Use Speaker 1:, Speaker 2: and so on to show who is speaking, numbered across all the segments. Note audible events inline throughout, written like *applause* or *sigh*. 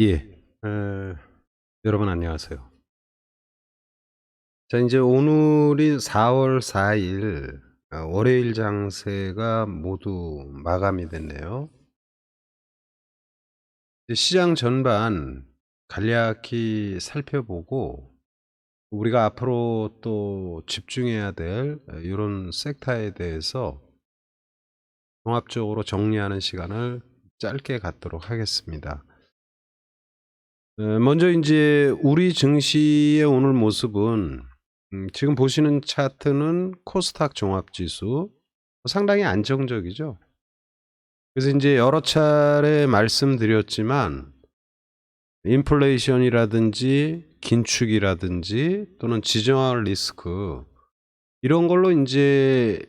Speaker 1: 예. 에, 여러분 안녕하세요. 자, 이제 오늘이 4월 4일 아, 월요일 장세가 모두 마감이 됐네요. 이제 시장 전반 간략히 살펴보고 우리가 앞으로 또 집중해야 될 이런 섹터에 대해서 종합적으로 정리하는 시간을 짧게 갖도록 하겠습니다. 에, 먼저 이제 우리 증시의 오늘 모습은 음, 지금 보시는 차트는 코스닥 종합지수 상당히 안정적이죠. 그래서 이제 여러 차례 말씀드렸지만 인플레이션이라든지 긴축이라든지 또는 지정학 리스크 이런 걸로 이제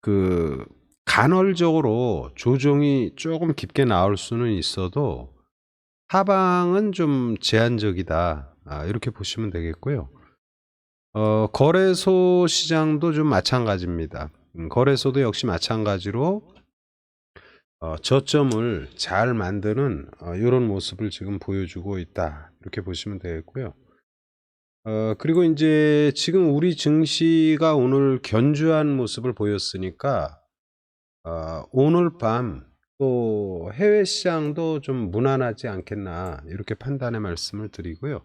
Speaker 1: 그 간헐적으로 조정이 조금 깊게 나올 수는 있어도 하방은 좀 제한적이다. 아, 이렇게 보시면 되겠고요. 어, 거래소 시장도 좀 마찬가지입니다. 음, 거래소도 역시 마찬가지로 어, 저점을 잘 만드는 어, 이런 모습을 지금 보여주고 있다. 이렇게 보시면 되겠고요. 어, 그리고 이제 지금 우리 증시가 오늘 견주한 모습을 보였으니까 어, 오늘 밤 또 해외 시장도 좀 무난하지 않겠나 이렇게 판단의 말씀을 드리고요.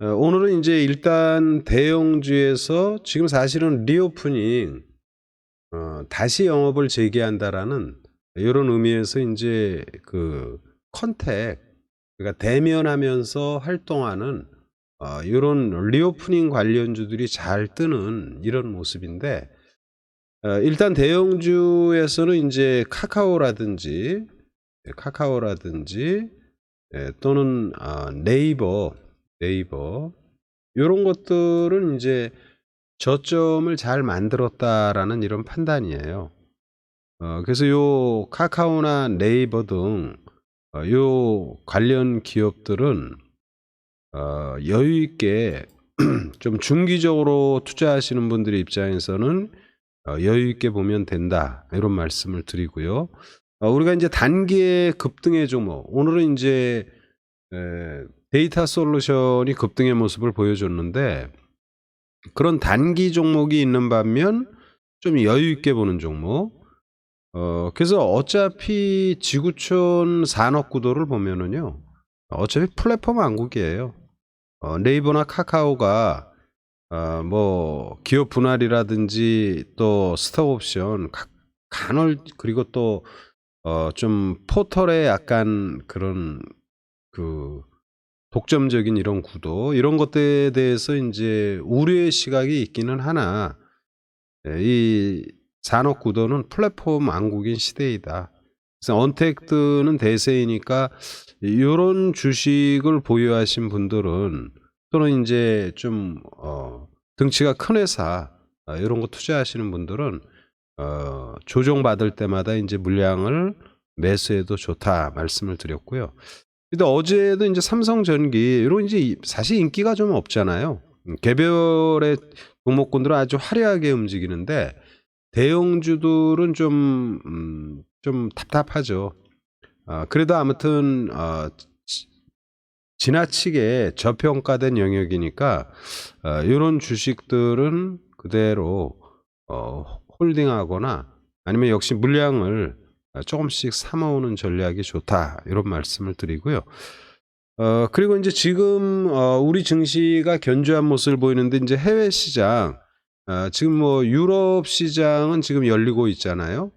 Speaker 1: 어, 오늘은 이제 일단 대형주에서 지금 사실은 리오프닝 어, 다시 영업을 재개한다라는 이런 의미에서 이제 그 컨택 그러니까 대면하면서 활동하는 어, 이런 리오프닝 관련주들이 잘 뜨는 이런 모습인데 어, 일단 대형주에서는 이제 카카오라든지 예, 카카오라든지 예, 또는 아, 네이버 네이버 이런 것들은 이제 저점을 잘 만들었다라는 이런 판단이에요. 어, 그래서 요 카카오나 네이버 등 어, 요 관련 기업들은 어, 여유 있게 *clears throat* 좀 중기적으로 투자하시는 분들의 입장에서는 어, 여유 있게 보면 된다 이런 말씀을 드리고요. 어, 우리가 이제 단기의 급등의 종목 오늘은 이제 에, 데이터 솔루션이 급등의 모습을 보여줬는데 그런 단기 종목이 있는 반면 좀 여유 있게 보는 종목. 어, 그래서 어차피 지구촌 산업 구도를 보면은요. 어차피 플랫폼 왕국이에요. 어, 네이버나 카카오가 어, 뭐 기업 분할이라든지 또 스톡 옵션 가- 간헐 그리고 또 어, 좀 포털의 약간 그런 그 독점적인 이런 구도 이런 것들에 대해서 이제 우려의 시각이 있기는 하나 예, 이 산업 구도는 플랫폼 왕국인 시대이다. 그래서 언택트는 대세이니까 이런 주식을 보유하신 분들은 또는 이제 좀 어, 등치가 큰 회사 어, 이런 거 투자하시는 분들은 어, 조정 받을 때마다 이제 물량을 매수해도 좋다 말씀을 드렸고요. 근데 어제도 이제 삼성전기 이런 이제 이- 사실 인기가 좀 없잖아요. 음, 개별의 종목군들은 아주 화려하게 움직이는데 대형주들은 좀, 음, 좀 답답하죠. 어, 그래도 아무튼 어, 지- 지나치게 저평가된 영역이니까 어, 이런 주식들은 그대로 어, 홀딩하거나 아니면 역시 물량을 어, 조금씩 삼아오는 전략이 좋다 이런 말씀을 드리고요. 어, 그리고 이제 지금 어, 우리 증시가 견주한 모습을 보이는데 이제 해외 시장 어, 지금 뭐 유럽 시장은 지금 열리고 있잖아요.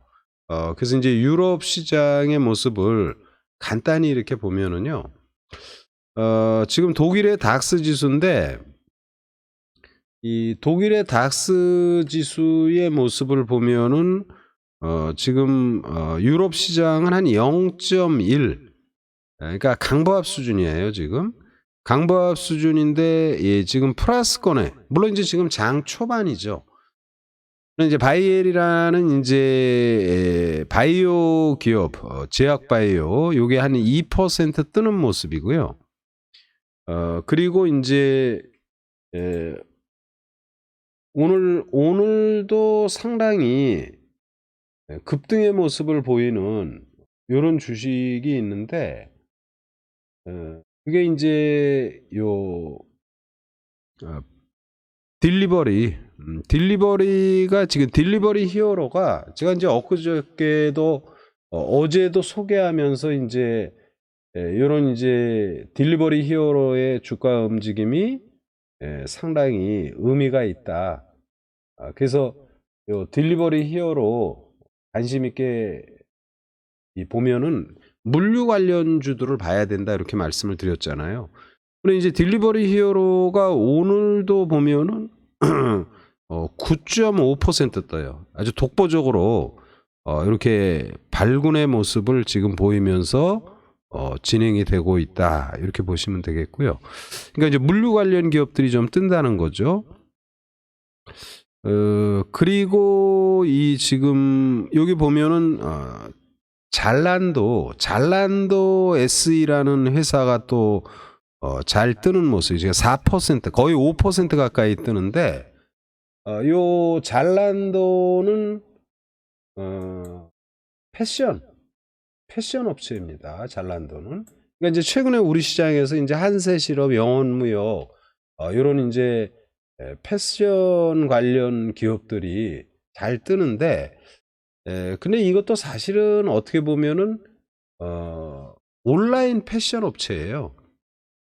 Speaker 1: 어, 그래서 이제 유럽 시장의 모습을 간단히 이렇게 보면은요. 어, 지금 독일의 닥스 지수인데 이 독일의 닥스 지수의 모습을 보면은 어, 지금 어, 유럽 시장은 한 0.1 그러니까 강보합 수준이에요, 지금. 강보합 수준인데 예, 지금 플러스권에 물론 이제 지금 장 초반이죠. 이제 바이엘이라는 이제 에, 바이오 기업, 어, 제약 바이오, 요게 한 2% 뜨는 모습이고요. 어, 그리고 이제 에, 오늘 오늘도 상당히 급등의 모습을 보이는 이런 주식이 있는데 어, 그게 이제 요 어, 딜리버리 음, 딜리버리가 지금 딜리버리 히어로가 제가 이제 엊그저께도 어, 어제도 소개하면서 이제 이런 이제 딜리버리 히어로의 주가 움직임이 예, 상당히 의미가 있다. 아, 그래서 요 딜리버리 히어로 관심 있게 이 보면은 물류 관련 주들을 봐야 된다 이렇게 말씀을 드렸잖아요. 근데 이제 딜리버리 히어로가 오늘도 보면은 *clears throat* 어, 9.5% 떠요. 아주 독보적으로 어, 이렇게 발군의 모습을 지금 보이면서 어, 진행이 되고 있다 이렇게 보시면 되겠고요. 그러니까 이제 물류 관련 기업들이 좀 뜬다는 거죠. 어, 그리고 이 지금 여기 보면은 어, 잘란도 잘란도 SE라는 회사가 또 어, 잘 뜨는 모습이 지금 4% 거의 5% 가까이 뜨는데 어, 요 잘란도는 어, 패션 패션 업체입니다. 잘란도는 그러니까 이제 최근에 우리 시장에서 이제 한세 실업, 영원 무역 어, 이런 이제 에, 패션 관련 기업들이 잘 뜨는데 에, 근데 이것도 사실은 어떻게 보면은 어, 온라인 패션 업체예요.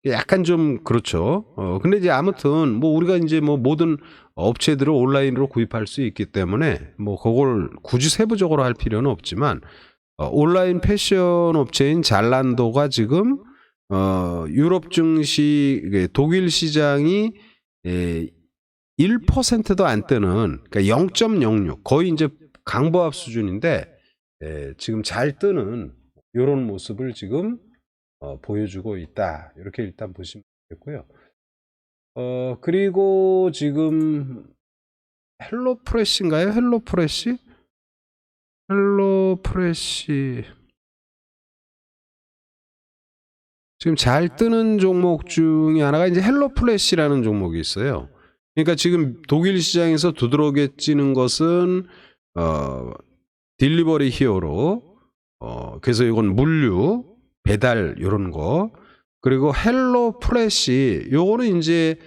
Speaker 1: 약간 좀 그렇죠. 어, 근데 이제 아무튼 뭐 우리가 이제 뭐 모든 업체들을 온라인으로 구입할 수 있기 때문에 뭐 그걸 굳이 세부적으로 할 필요는 없지만 어, 온라인 패션 업체인 잘란도가 지금 어, 유럽 증시 독일 시장이 에, 1%도 안 뜨는 그러니까 0.06 거의 이제 강보합 수준인데 에, 지금 잘 뜨는 이런 모습을 지금 어, 보여주고 있다 이렇게 일단 보시면 되겠고요. 어 그리고 지금 헬로프레시인가요? 헬로프레시? 헬로 프레시 지금 잘 뜨는 종목 중에 하나가 이제 헬로 프레시라는 종목이 있어요. 그러니까 지금 독일 시장에서 두드러게 찌는 것은 어 딜리버리 히어로 어 그래서 이건 물류 배달 요런 거 그리고 헬로 프레시 요거는 이제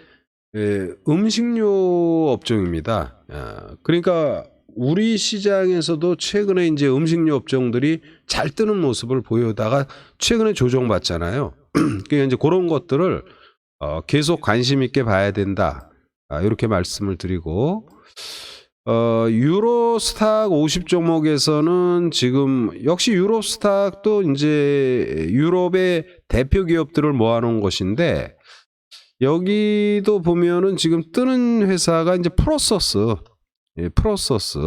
Speaker 1: 에, 음식료 업종입니다. 아, 그러니까 우리 시장에서도 최근에 이제 음식료 업종들이 잘 뜨는 모습을 보여다가 최근에 조정받잖아요. *clears throat* 그러니까 이제 그런 것들을 어, 계속 관심 있게 봐야 된다. 아, 이렇게 말씀을 드리고 어, 유로스탁 50 종목에서는 지금 역시 유로스탁도 이제 유럽의 대표 기업들을 모아놓은 것인데 여기도 보면은 지금 뜨는 회사가 이제 프로서스, 예, 프로서스.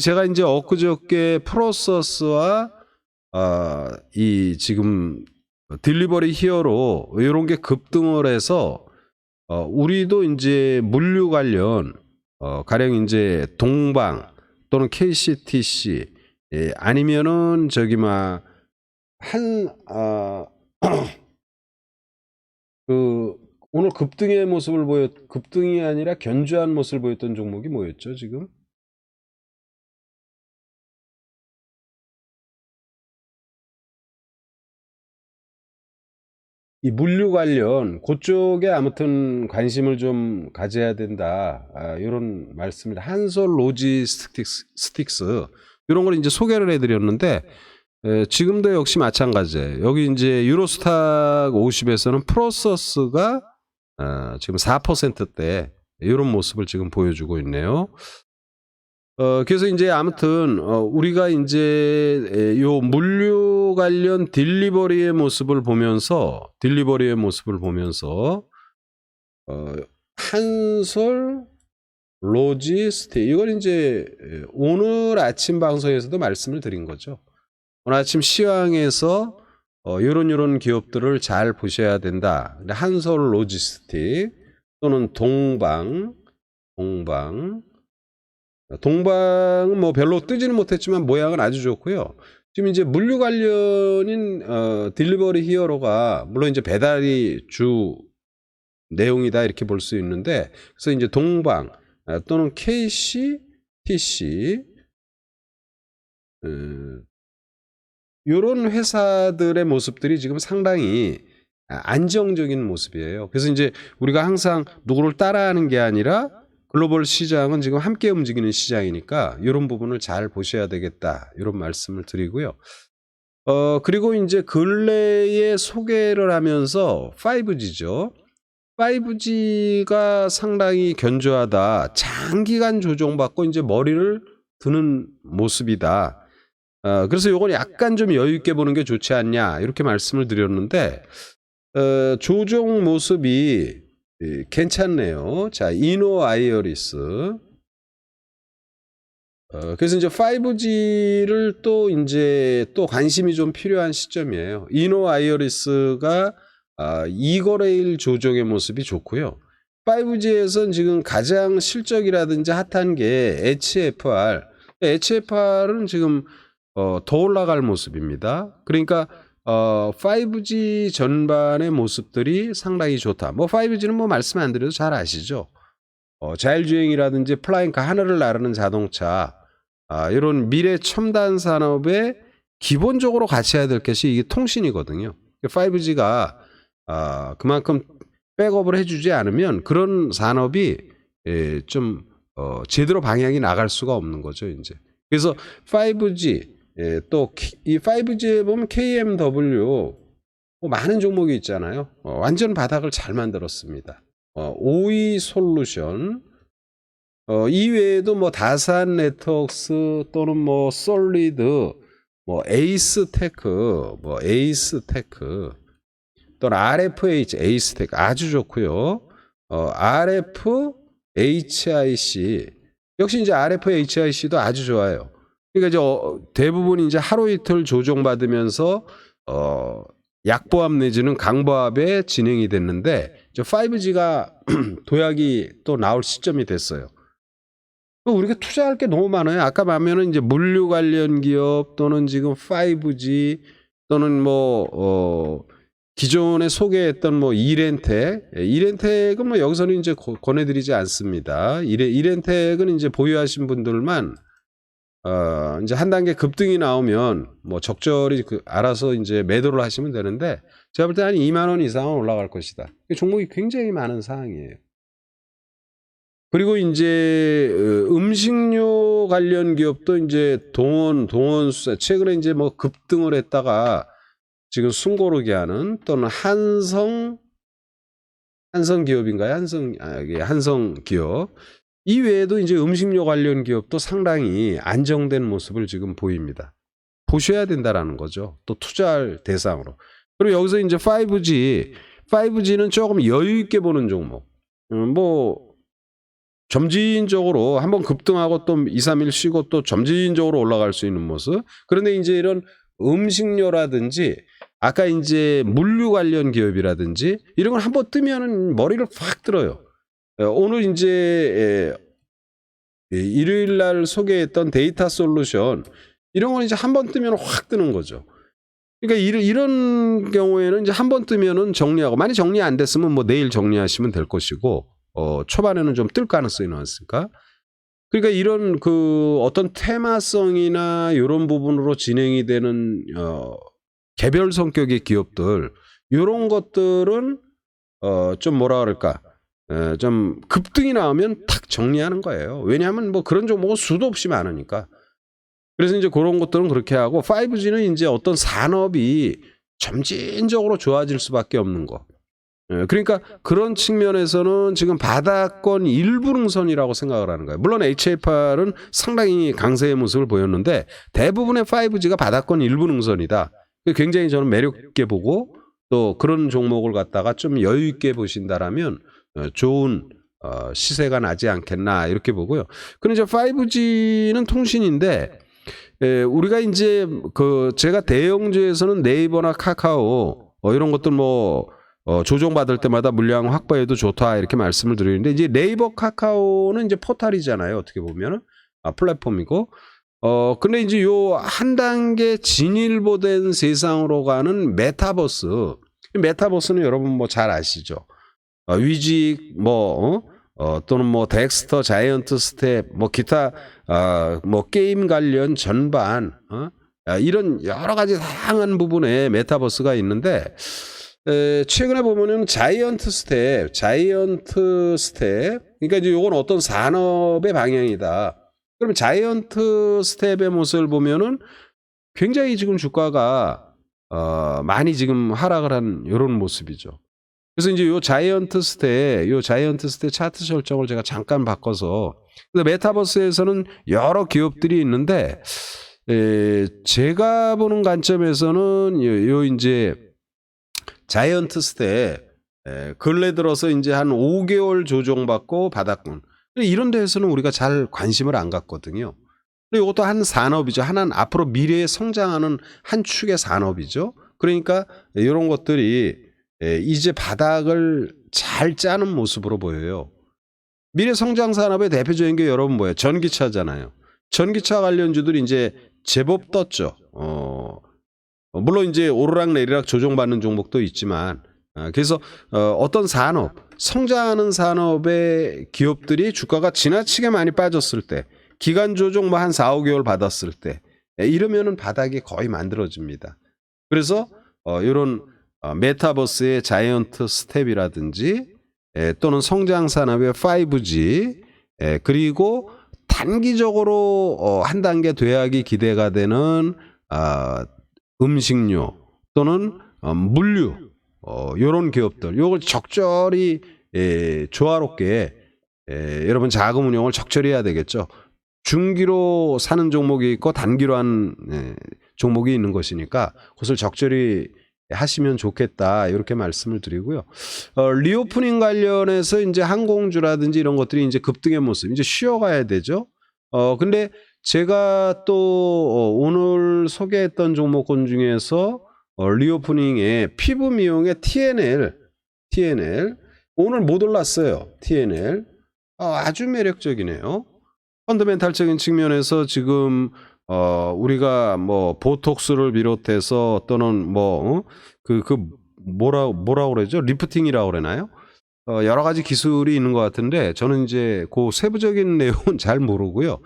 Speaker 1: 제가 이제 엊그저께 프로서스와 아, 이 지금 딜리버리 히어로 이런 게 급등을 해서 어, 우리도 이제 물류 관련 어, 가령 이제 동방 또는 KCTC 예, 아니면은 저기 막한 아, *clears throat* 그 오늘 급등의 모습을 보였 급등이 아니라 견주한 모습을 보였던 종목이 뭐였죠 지금? 이 물류 관련 그쪽에 아무튼 관심을 좀 가져야 된다. 아, 이런 말씀을 한솔 로지스틱스 스틱스 이런 걸 이제 소개를 해드렸는데 에, 지금도 역시 마찬가지예요. 여기 이제 유로스탁 50에서는 프로서스가 아, 지금 4%대 이런 모습을 지금 보여주고 있네요. 어, 그래서 이제 아무튼, 어, 우리가 이제, 에, 요 물류 관련 딜리버리의 모습을 보면서, 딜리버리의 모습을 보면서, 어, 한솔, 로지스틱, 이걸 이제, 에, 오늘 아침 방송에서도 말씀을 드린 거죠. 오늘 아침 시황에서, 어, 요런 요런 기업들을 잘 보셔야 된다. 한솔 로지스틱, 또는 동방, 동방, 동방은 뭐 별로 뜨지는 못했지만 모양은 아주 좋고요. 지금 이제 물류 관련인 어, 딜리버리 히어로가 물론 이제 배달이 주 내용이다 이렇게 볼 수 있는데 그래서 이제 동방 아, 또는 KC, TC 음, 요런 회사들의 모습들이 지금 상당히 아, 안정적인 모습이에요. 그래서 이제 우리가 항상 누구를 따라하는 게 아니라 글로벌 시장은 지금 함께 움직이는 시장이니까 이런 부분을 잘 보셔야 되겠다. 이런 말씀을 드리고요. 어, 그리고 이제 근래에 소개를 하면서 5G죠. 5G가 상당히 견조하다. 장기간 조정받고 이제 머리를 드는 모습이다. 어, 그래서 요건 약간 좀 여유 있게 보는 게 좋지 않냐. 이렇게 말씀을 드렸는데, 어, 조정 모습이 예, 괜찮네요. 자, 이노 아이어리스. 어, 그래서 이제 5G를 또 이제 또 관심이 좀 필요한 시점이에요. 이노 아이어리스가 아, 이거래일 조정의 모습이 좋고요. 5G에선 지금 가장 실적이라든지 핫한 게 HFR. HFR은 지금 어, 더 올라갈 모습입니다. 그러니까 어, 5G 전반의 모습들이 상당히 좋다. 뭐 5G는 뭐 말씀 안 드려도 잘 아시죠. 어, 자율주행이라든지 플라잉카 하늘을 나르는 자동차 아, 이런 미래 첨단 산업에 기본적으로 같이 해야 될 것이 이게 통신이거든요. 5G가 아, 그만큼 백업을 해주지 않으면 그런 산업이 예, 좀 어, 제대로 방향이 나갈 수가 없는 거죠, 이제. 그래서 5G 예, 또 이 5G에 보면 KMW 뭐 많은 종목이 있잖아요. 어, 완전 바닥을 잘 만들었습니다. 어, 오이 솔루션 어, 이외에도 뭐 다산 네트워크스 또는 뭐 솔리드 뭐 에이스 테크 뭐 에이스 테크 또는 RFH 에이스 테크 아주 좋고요. 어, RF HIC 역시 이제 RF HIC도 아주 좋아요. 그러니까 이제 어, 대부분 이제 하루 이틀 조정받으면서 어 약보합 내지는 강보합에 진행이 됐는데 이제 5G가 *clears throat* 도약이 또 나올 시점이 됐어요. 우리가 투자할 게 너무 많아요. 아까 보면은 이제 물류 관련 기업 또는 지금 5G 또는 뭐 어, 기존에 소개했던 뭐 이렌텍, 예, 이렌텍은 뭐 여기서는 이제 고- 권해드리지 않습니다. 이레, 이렌텍은 이제 보유하신 분들만 어, 이제 한 단계 급등이 나오면 뭐 적절히 그 알아서 이제 매도를 하시면 되는데 제가 볼 때 한 2만 원 이상은 올라갈 것이다. 이 종목이 굉장히 많은 사항이에요. 그리고 이제 어, 음식료 관련 기업도 이제 동원 동원 수사 최근에 이제 뭐 급등을 했다가 지금 숨고르기 하는 또는 한성 한성 기업인가요? 한성 아, 한성 기업 이 외에도 이제 음식료 관련 기업도 상당히 안정된 모습을 지금 보입니다. 보셔야 된다라는 거죠. 또 투자할 대상으로. 그리고 여기서 이제 5G, 5G는 조금 여유 있게 보는 종목. 음, 뭐 점진적으로 한번 급등하고 또 2, 3일 쉬고 또 점진적으로 올라갈 수 있는 모습. 그런데 이제 이런 음식료라든지 아까 이제 물류 관련 기업이라든지 이런 걸 한번 뜨면은 머리를 확 들어요. 어, 오늘 이제 예, 일요일 날 소개했던 데이터 솔루션 이런 건 이제 한 번 뜨면 확 뜨는 거죠. 그러니까 이런, 경우에는 이제 한 번 뜨면은 정리하고 만약 정리 안 됐으면 뭐 내일 정리하시면 될 것이고 어, 초반에는 좀 뜰 가능성이 나왔으니까. 그러니까 이런 그 어떤 테마성이나 이런 부분으로 진행이 되는 어, 개별 성격의 기업들 이런 것들은 어, 좀 뭐라 그럴까 에, 좀 급등이 나오면 탁 정리하는 거예요. 왜냐하면 뭐 그런 종목은 수도 없이 많으니까. 그래서 이제 그런 것들은 그렇게 하고 5G는 이제 어떤 산업이 점진적으로 좋아질 수밖에 없는 거. 예, 그러니까 그런 측면에서는 지금 바닥권 일부 능선이라고 생각을 하는 거예요. 물론 HFR은 상당히 강세의 모습을 보였는데 대부분의 5G가 바닥권 일부 능선이다. 굉장히 저는 매력 있게 보고 또 그런 종목을 갖다가 좀 여유 있게 보신다라면 어, 좋은 어, 시세가 나지 않겠나 이렇게 보고요. 그럼 이제 5G는 통신인데 에, 우리가 이제 그 제가 대형주에서는 네이버나 카카오 어, 이런 것들 뭐 어, 조정받을 때마다 물량 확보해도 좋다 이렇게 말씀을 드리는데 이제 네이버 카카오는 이제 포탈이잖아요 어떻게 보면은. 아, 플랫폼이고. 어 근데 이제 요 한 단계 진일보된 세상으로 가는 메타버스. 메타버스는 여러분 뭐 잘 아시죠 어, 위직 뭐 어? 어, 또는 뭐 덱스터 자이언트 스텝 뭐 기타 어, 뭐 게임 관련 전반 어? 아, 이런 여러 가지 다양한 부분에 메타버스가 있는데 에, 최근에 보면은 자이언트 스텝, 자이언트 스텝. 그러니까 이제 요건 어떤 산업의 방향이다. 그러면 자이언트 스텝의 모습을 보면은 굉장히 지금 주가가 어, 많이 지금 하락을 한 이런 모습이죠. 그래서 이제 요 자이언트 스텝, 요 자이언트 스텝 차트 설정을 제가 잠깐 바꿔서 근데 메타버스에서는 여러 기업들이 있는데 에, 제가 보는 관점에서는 요, 요 이제 자이언트 스텝 에, 근래 들어서 이제 한 5개월 조정받고 바닥권 이런 데에서는 우리가 잘 관심을 안 갖거든요. 이것도 한 산업이죠. 하나는 앞으로 미래에 성장하는 한 축의 산업이죠. 그러니까 이런 것들이 에, 이제 바닥을 잘 짜는 모습으로 보여요. 미래 성장 산업의 대표적인 게 여러분 뭐예요? 전기차잖아요. 전기차 관련주들이 이제 제법 떴죠. 어, 어, 물론 이제 오르락 내리락 조정받는 종목도 있지만 아, 그래서 어, 어떤 산업 성장하는 산업의 기업들이 주가가 지나치게 많이 빠졌을 때 기간 조정 뭐 한 4, 5개월 받았을 때 예, 이러면은 바닥이 거의 만들어집니다. 그래서 어, 이런 어, 메타버스의 자이언트 스텝이라든지 예, 또는 성장 산업의 5G 예, 그리고 단기적으로 어, 한 단계 도약이 기대가 되는 아, 음식료 또는 어, 물류 어, 요런 기업들 요걸 적절히 예, 조화롭게 예, 여러분 자금 운용을 적절히 해야 되겠죠. 중기로 사는 종목이 있고 단기로 한 예, 종목이 있는 것이니까 그것을 적절히 하시면 좋겠다 이렇게 말씀을 드리고요. 어, 리오프닝 관련해서 이제 항공주라든지 이런 것들이 이제 급등의 모습 이제 쉬어가야 되죠. 어 근데 제가 또 어, 오늘 소개했던 종목군 중에서 어, 리오프닝에 피부 미용의 TNL, TNL 오늘 못 올랐어요. TNL 어, 아주 매력적이네요. 펀더멘탈적인 측면에서 지금 어 우리가 뭐 보톡스를 비롯해서 또는 뭐그그 그 뭐라 뭐라 그러죠 리프팅이라고 그러나요? 어 여러 가지 기술이 있는 것 같은데 저는 이제 그 세부적인 *laughs* 내용은 잘 모르고요.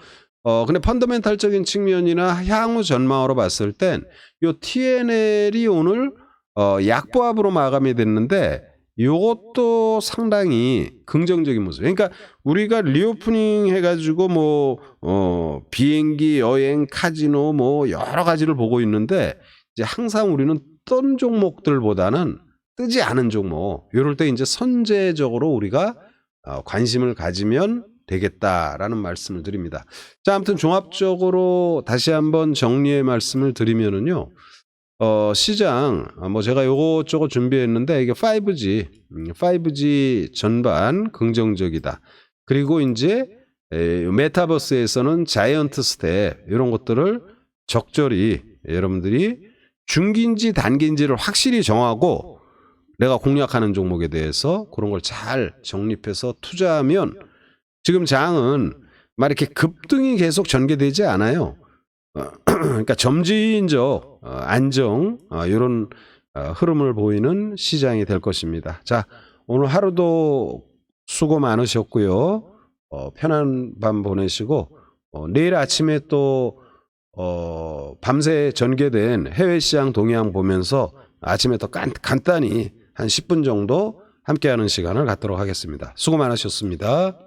Speaker 1: 어 근데 펀더멘탈적인 측면이나 향후 전망으로 봤을 땐 요 TNL이 오늘 어 약보합으로 마감이 됐는데 요것도 상당히 긍정적인 모습. 그러니까 우리가 리오프닝 해가지고 뭐, 어, 비행기, 여행, 카지노 뭐 여러 가지를 보고 있는데 이제 항상 우리는 뜬 종목들보다는 뜨지 않은 종목. 이럴 때 이제 선제적으로 우리가 어, 관심을 가지면 되겠다라는 말씀을 드립니다. 자, 아무튼 종합적으로 다시 한번 정리의 말씀을 드리면은요. 어, 시장, 어, 뭐 제가 요것저것 준비했는데 이게 5G, 음, 5G 전반 긍정적이다. 그리고 이제 에, 메타버스에서는 자이언트 스텝 이런 것들을 적절히 여러분들이 중기인지 단기인지를 확실히 정하고 내가 공략하는 종목에 대해서 그런 걸 잘 정립해서 투자하면 지금 장은 막 이렇게 급등이 계속 전개되지 않아요. 어, *clears throat* 그러니까 점진적 어, 안정 어, 이런 어, 흐름을 보이는 시장이 될 것입니다. 자 오늘 하루도 수고 많으셨고요. 어, 편한 밤 보내시고 어, 내일 아침에 또 어, 밤새 전개된 해외 시장 동향 보면서 아침에 더 간, 간단히 한 10분 정도 함께하는 시간을 갖도록 하겠습니다. 수고 많으셨습니다.